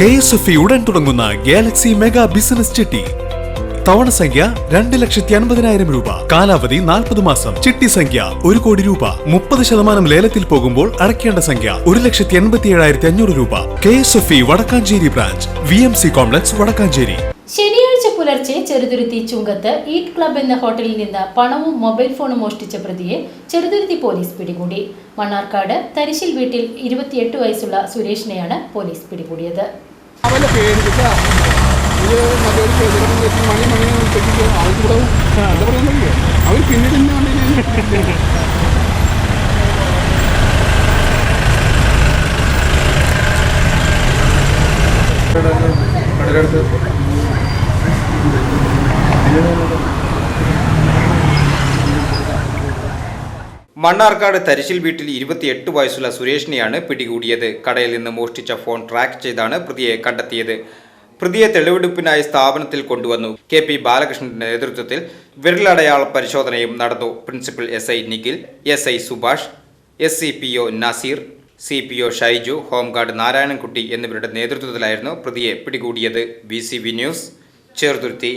K S F ഉടൻ തുടങ്ങുന്ന Galaxy mega business ചിട്ടി. തവണ സംഖ്യ രണ്ട് ലക്ഷത്തി അൻപതിനായിരം രൂപ. കാലാവധി നാൽപ്പത് മാസം. ചിട്ടി സംഖ്യ ഒരു കോടി രൂപ. മുപ്പത് ശതമാനം ലേലത്തിൽ പോകുമ്പോൾ അടയ്ക്കേണ്ട സംഖ്യ ഒരു ലക്ഷത്തി എൺപത്തി ഏഴായിരത്തി അഞ്ഞൂറ് രൂപ. K S F E Vadakkanchery branch. V M C complex Vadakkanchery. ശനിയാഴ്ച പുലർച്ചെ ചെറുതുരുത്തി ചുങ്കത്ത് ഈറ്റ് ക്ലബ് എന്ന ഹോട്ടലിൽ നിന്ന് പണവും മൊബൈൽ ഫോണും മോഷ്ടിച്ച പ്രതിയെ ചെറുതുരുത്തി പോലീസ് പിടികൂടി. മണ്ണാർക്കാട് തരിശിൽ വീട്ടിൽ ഇരുപത്തിയെട്ട് വയസ്സുള്ള സുരേഷിനെയാണ് പോലീസ് പിടികൂടിയത്. പേര് കേട്ടാ മണ്ണാർക്കാട് തരിശിൽ വീട്ടിൽ ഇരുപത്തിയെട്ട് വയസ്സുള്ള സുരേഷിനെയാണ് പിടികൂടിയത്. കടയിൽ നിന്ന് മോഷ്ടിച്ച ഫോൺ ട്രാക്ക് ചെയ്താണ് പ്രതിയെ കണ്ടെത്തിയത്. പ്രതിയെ തെളിവെടുപ്പിനായി സ്ഥാപനത്തിൽ കൊണ്ടുവന്നു. കെ പി ബാലകൃഷ്ണന്റെ നേതൃത്വത്തിൽ വിരലടയാള പരിശോധനയും നടന്നു. Principal S I Nikhil S I Subhash S C P O Naseer C P O Shaiju home guard Narayanankutty എന്നിവരുടെ നേതൃത്വത്തിലായിരുന്നു പ്രതിയെ പിടികൂടിയത്. B C V news Cheruthuruthy.